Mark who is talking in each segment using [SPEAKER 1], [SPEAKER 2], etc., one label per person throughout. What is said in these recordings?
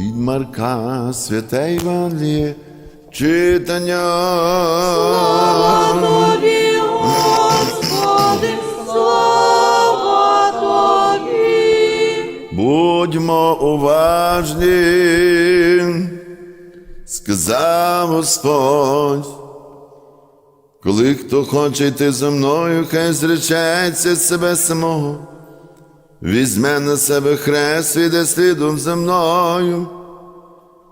[SPEAKER 1] Від Марка Святе Євангеліє читання.
[SPEAKER 2] Тобі, Господи, слава Тобі.
[SPEAKER 1] Будьмо уважні, сказав Господь. Коли хто хоче йти за мною, хай зречеться себе самого, візьме на себе хрест і йде слідом за мною.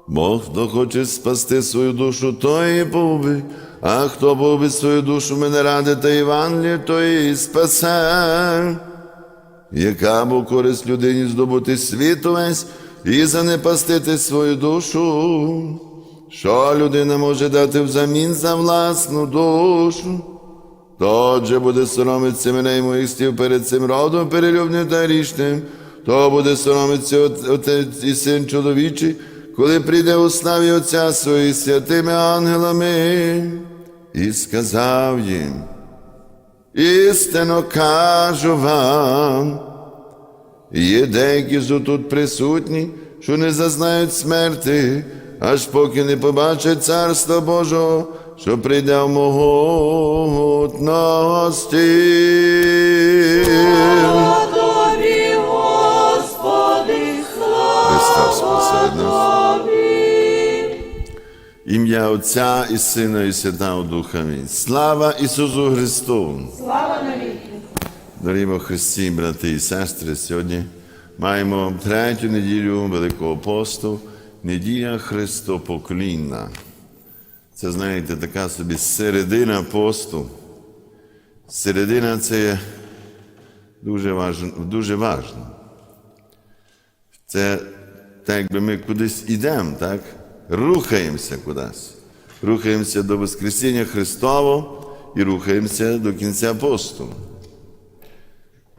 [SPEAKER 1] Бо хто хоче спасти свою душу, той і побить, а хто побить свою душу мене ради та Євангелія, той і спасе. Яка б користь людині здобути світ увесь і занепастити свою душу? Що людина може дати взамін за власну душу? То же буде соромитися мене і моїх стів перед цим родом перелюбним та річним, то буде соромитися Отець і син чоловічий, коли прийде у славі Отця свої святими ангелами, і сказав їм. Істинно кажу вам, є деякі з тут присутні, що не зазнають смерти, аж поки не побачать Царства Божого, що прийде в могутності.
[SPEAKER 2] Слава Тобі, Господи, слава. Тобі.
[SPEAKER 1] Ім'я Отця і Сина і Святого Духа. Амінь. Слава Ісусу Христу!
[SPEAKER 2] Слава навіки.
[SPEAKER 1] Дорогі во Христі, брати і сестри, сьогодні маємо третю неділю Великого посту, неділя Христопоклінна. Це, знаєте, така собі середина посту. Середина це дуже важно. Дуже важно. Це так, якби ми кудись йдемо, так? Рухаємося кудись. Рухаємося до Воскресіння Христового і рухаємося до кінця посту.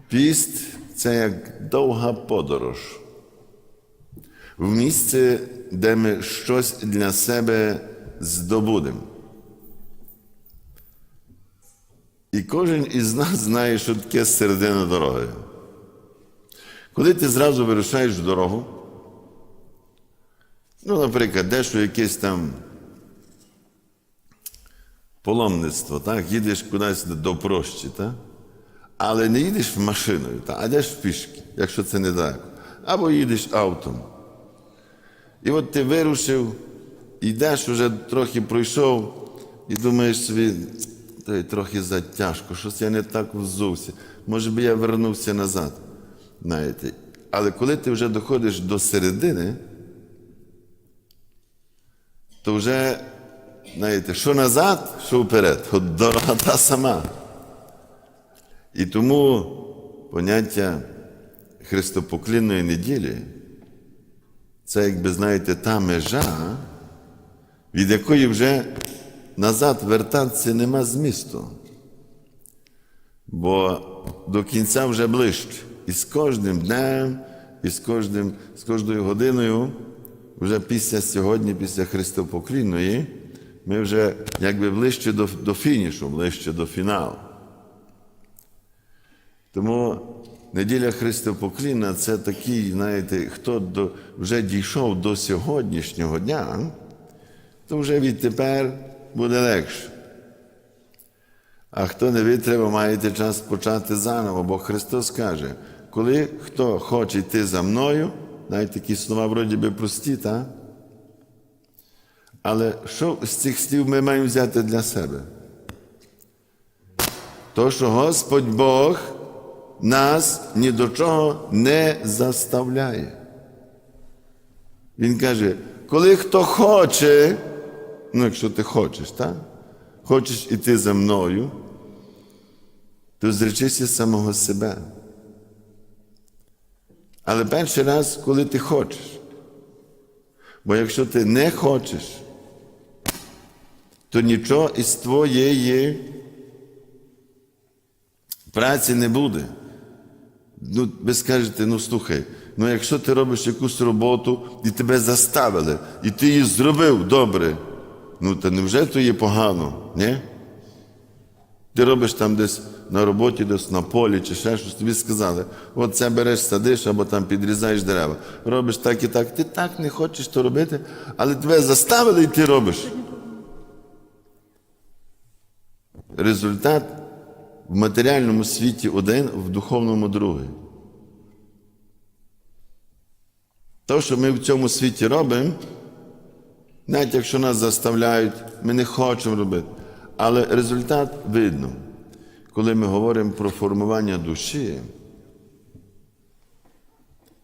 [SPEAKER 1] Піст це як довга подорож. В місце, де ми щось для себе здобудемо. І кожен із нас знає, що таке середина дороги. Коли ти зразу вирушаєш в дорогу, ну, наприклад, дещо якесь там паломництво, так? їдеш кудись до прощі, так? але не їдеш машиною, так? а йдеш пішки, якщо це не так. Або їдеш автом. І от ти вирушив, йдеш, вже трохи пройшов, і думаєш собі, «Та трохи затяжко, щось я не так взувся. Може би я вернувся назад. Знаєте. Але коли ти вже доходиш до середини, то вже, знаєте, що назад, що вперед, от дорога та сама. І тому поняття Христопоклінної неділі це, якби знаєте, та межа, від якої вже назад вертатися нема змісту. Бо до кінця вже ближче. І з кожним днем, і з, кожним, з кожною годиною, вже після сьогодні, після Христопоклінної, ми вже якби ближче до, до фінішу, ближче до фіналу. Тому неділя Христопоклінна це такий, знаєте, хто до, вже дійшов до сьогоднішнього дня, то вже відтепер буде легше. А хто не витримав, маєте час почати заново, бо Христос каже, коли хто хоче йти за мною, знаєте, такі слова вроді би прості, так? Але що з цих слів ми маємо взяти для себе? То, що Господь Бог нас ні до чого не заставляє. Він каже, коли хто хоче, ну якщо ти хочеш, так? Хочеш іти за мною, то зречися самого себе. Але перший раз, коли ти хочеш. Бо якщо ти не хочеш, то нічого із твоєї праці не буде. Ну, ви скажете, ну слухай, ну якщо ти робиш якусь роботу і тебе заставили, і ти її зробив добре, ну то невже то є погано, ні? Ти робиш там десь на роботі десь на полі чи ще щось, тобі сказали, от це береш, садиш або там підрізаєш дерева. Робиш так і так. Ти так не хочеш то робити, але тебе заставили і ти робиш. Результат в матеріальному світі один, в духовному другий. То, що ми в цьому світі робимо, навіть якщо нас заставляють, ми не хочемо робити. Але результат видно. Коли ми говоримо про формування душі,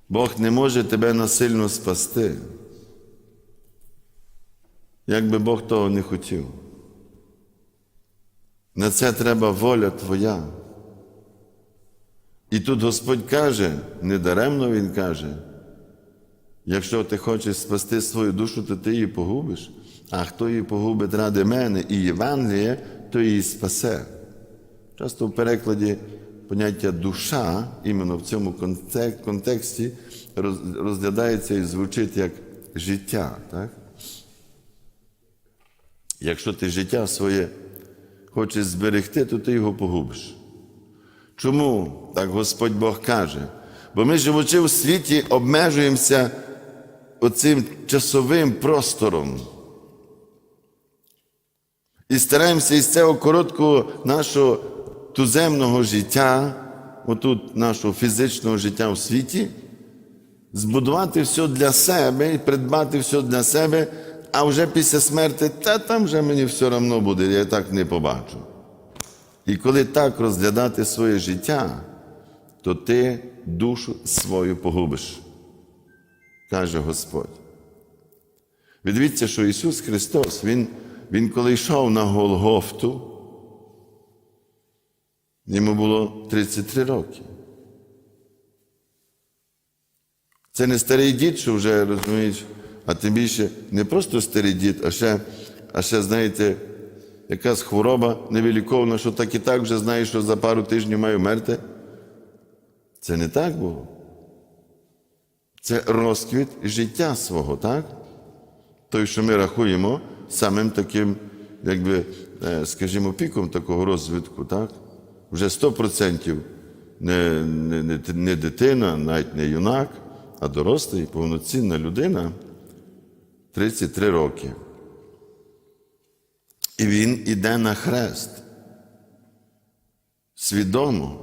[SPEAKER 1] Бог не може тебе насильно спасти. Як би Бог того не хотів. На це треба воля твоя. І тут Господь каже, недаремно Він каже, якщо ти хочеш спасти свою душу, то ти її погубиш. А хто її погубить ради мене і Євангелія, то її спасе. Часто в перекладі поняття душа, іменно в цьому контексті, розглядається і звучить як життя. Так? Якщо ти життя своє хочеш зберегти, то ти його погубиш. Чому так Господь Бог каже? Бо ми, живучи в світі, обмежуємося оцим часовим простором. І стараємося із цього короткого нашого туземного життя, отут нашого фізичного життя в світі, збудувати все для себе і придбати все для себе, а вже після смерті, та там вже мені все одно буде, я так не побачу. І коли так розглядати своє життя, то ти душу свою погубиш, каже Господь. Відвідьте, що Ісус Христос, Він, Він коли йшов на Голгофту, йому було 33 роки. Це не старий дід, що вже розумієш, а тим більше не просто старий дід, а ще, а ще знаєте, якась хвороба невиліковна, що так і так вже знаєш, що за пару тижнів маю мерти. Це не так було. Це розквіт життя свого, так? Той, що ми рахуємо самим таким, якби, е, скажімо, піком такого розвитку, так? Вже 100% не, не, не, не дитина, навіть не юнак, а дорослий, повноцінна людина 33 роки. І він іде на хрест. Свідомо.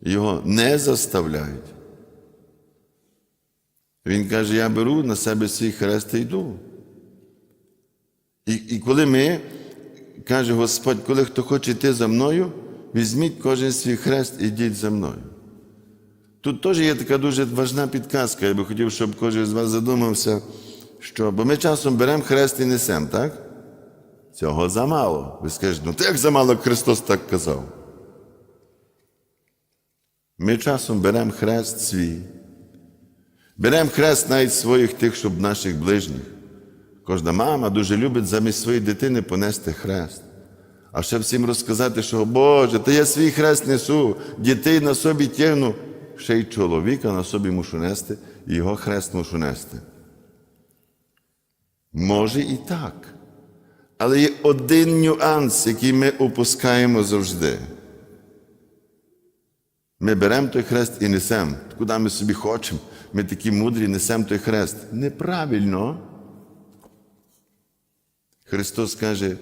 [SPEAKER 1] Його не заставляють. Він каже: я беру на себе свій хрест і йду. І, і коли ми, каже Господь, коли хто хоче йти за мною, візьміть кожен свій хрест і йдіть за мною. Тут теж є така дуже важна підказка. Я би хотів, щоб кожен з вас задумався, що бо ми часом беремо хрест і несемо, так? Цього замало. Ви скажете, ну то як замало Христос так казав? Ми часом беремо хрест свій, беремо хрест навіть своїх тих, щоб наших ближніх. Кожна мама дуже любить замість своєї дитини понести хрест. А ще всім розказати, що Боже, та я свій хрест несу, дітей на собі тягну, ще й чоловіка на собі мушу нести, і його хрест мушу нести. Може і так. Але є один нюанс, який ми упускаємо завжди. Ми беремо той хрест і несемо. Куди ми собі хочемо. Ми такі мудрі, несемо той хрест. Неправильно. Христос каже: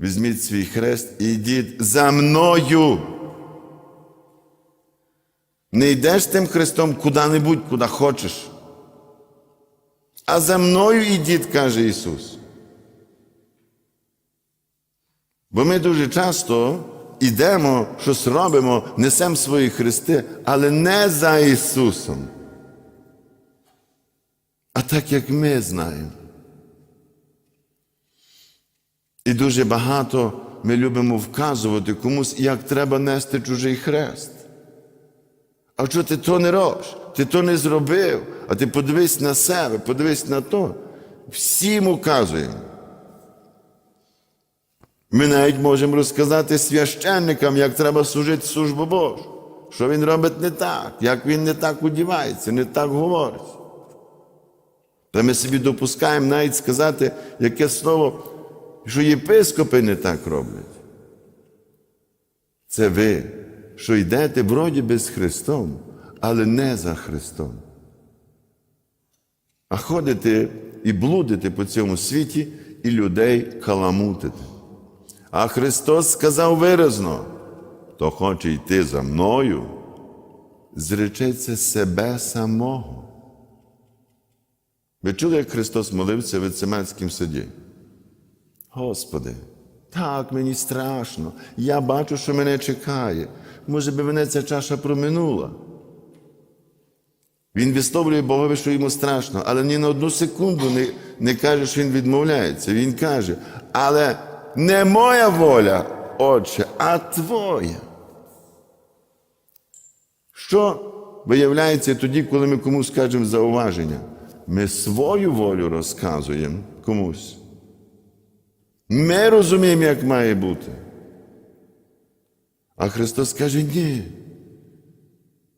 [SPEAKER 1] візьміть свій хрест і йдіть за мною. Не йдеш тим хрестом куди-небудь, куди хочеш. А за мною йдіть, каже Ісус. Бо ми дуже часто йдемо, щось робимо, несемо свої хрести, але не за Ісусом. А так як ми знаємо. І дуже багато ми любимо вказувати комусь, як треба нести чужий хрест. А що ти то не робиш? Ти то не зробив, а ти подивись на себе, подивись на то. Всім указуємо. Ми навіть можемо розказати священникам, як треба служити службу Божу, що він робить не так, як він не так одівається, не так говорить. Та ми собі допускаємо навіть сказати яке слово, що єпископи не так роблять. Це ви, що йдете вроді би з Христом, але не за Христом. А ходите і блудите по цьому світі і людей каламутите. А Христос сказав виразно, хто хоче йти за мною, зречеться себе самого. Ви чули, як Христос молився в Цемецькому саді? Господи, так мені страшно. Я бачу, що мене чекає. Може би мене ця чаша проминула. Він висловлює Богові, що йому страшно, але ні на одну секунду не, не каже, що він відмовляється. Він каже, але не моя воля, Отче, а твоя. Що виявляється тоді, коли ми комусь кажемо зауваження? Ми свою волю розказуємо комусь. Ми розуміємо, як має бути. А Христос каже, ні.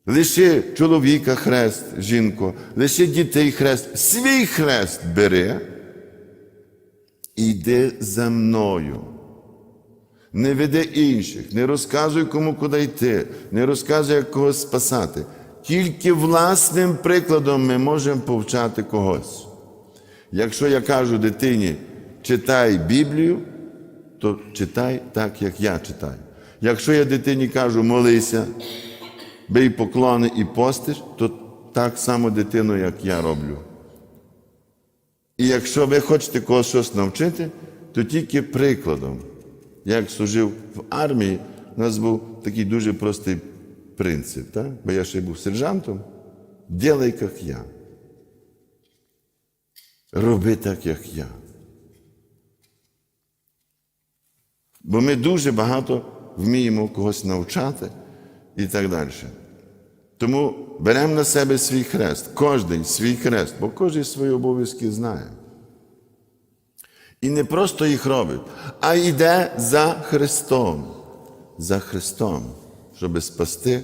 [SPEAKER 1] Лиши чоловіка хрест, жінко, лиши дітей хрест, свій хрест бери і йди за мною. Не веди інших, не розказуй кому куди йти, не розказуй, як когось спасати. Тільки власним прикладом ми можемо повчати когось. Якщо я кажу дитині, читай Біблію, то читай так, як я читаю. Якщо я дитині кажу, молися, бий поклони і постиш, то так само дитину, як я роблю. І якщо ви хочете когось щось навчити, то тільки прикладом. Як служив в армії, у нас був такий дуже простий принцип, так? бо я ще був сержантом. Ділай, як я. Роби так, як я. Бо ми дуже багато вміємо когось навчати і так далі. Тому беремо на себе свій хрест, кожен свій хрест, бо кожен свої обов'язки знає. І не просто їх робить, а йде за Христом, за Христом, щоб спасти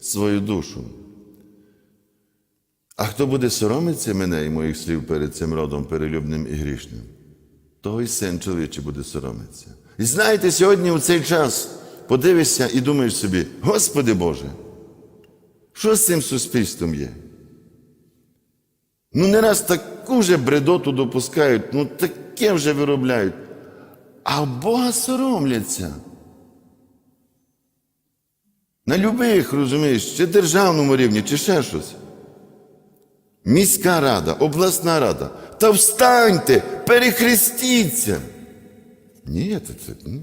[SPEAKER 1] свою душу. А хто буде соромитися мене і моїх слів перед цим родом перелюбним і грішним, того й син чоловічий буде соромитися. І знаєте, сьогодні у цей час подивишся і думаєш собі, Господи Боже, що з цим суспільством є? Ну, не раз таку вже бредоту допускають, ну таке вже виробляють. А Бога соромляться. На любих, розумієш, чи державному рівні, чи ще щось. Міська рада, обласна рада. Та встаньте, перехрестіться. Ні, це, це ні.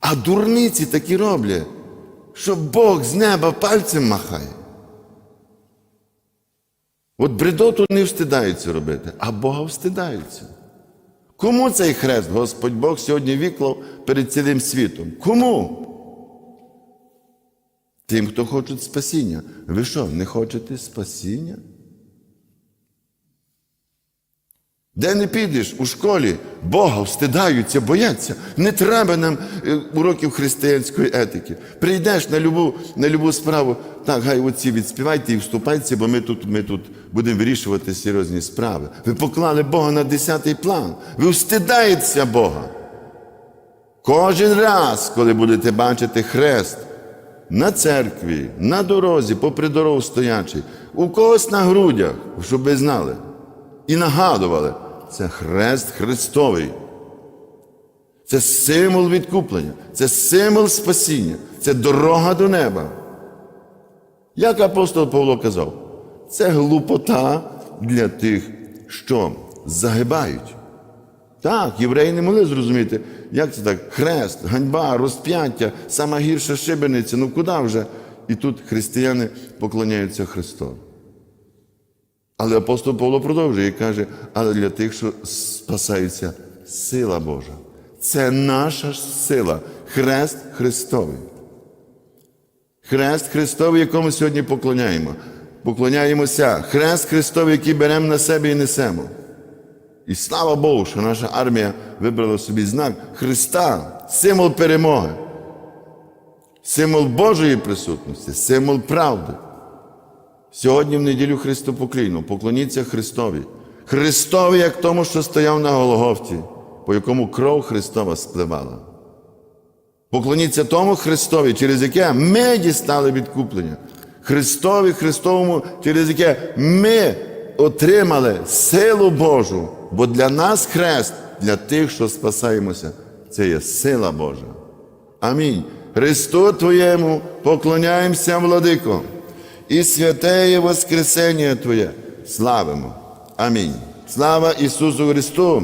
[SPEAKER 1] А дурниці такі роблять, що Бог з неба пальцем махає. От бредоту не встидаються робити, а Бога встидаються. Кому цей хрест Господь Бог сьогодні віклав перед цілим світом? Кому? Тим, хто хочуть спасіння. Ви що, не хочете спасіння? Де не підеш у школі, Бога встидаються, бояться. Не треба нам е, уроків християнської етики. Прийдеш на любу, на любу справу, так, гай оці відспівайте і вступайте, бо ми тут, ми тут будемо вирішувати серйозні справи. Ви поклали Бога на десятий план. Ви встидаєтеся Бога. Кожен раз, коли будете бачити хрест на церкві, на дорозі, попри дорогу стоячий, у когось на грудях, щоб ви знали і нагадували, це хрест Христовий. Це символ відкуплення, це символ спасіння, це дорога до неба. Як апостол Павло казав, це глупота для тих, що загибають. Так, євреї не могли зрозуміти, як це так? Хрест, ганьба, розп'яття, сама гірша шибениця. Ну куди вже? І тут християни поклоняються Христу. Але апостол Павло продовжує і каже, але для тих, що спасаються, сила Божа. Це наша сила, хрест Христовий. Хрест Христовий, якому сьогодні поклоняємо. Поклоняємося. Хрест Христовий, який беремо на себе і несемо. І слава Богу, що наша армія вибрала собі знак Христа, символ перемоги, символ Божої присутності, символ правди. Сьогодні в неділю Христопоклійну поклоніться Христові. Христові, як тому, що стояв на Голгофті, по якому кров Христова спливала. Поклоніться тому Христові, через яке ми дістали відкуплення. Христові Христовому, через яке ми отримали силу Божу. Бо для нас хрест, для тих, що спасаємося, це є сила Божа. Амінь. Христу Твоєму поклоняємося, владико, і святеє Воскресення Твоє славимо. Амінь. Слава Ісусу Христу!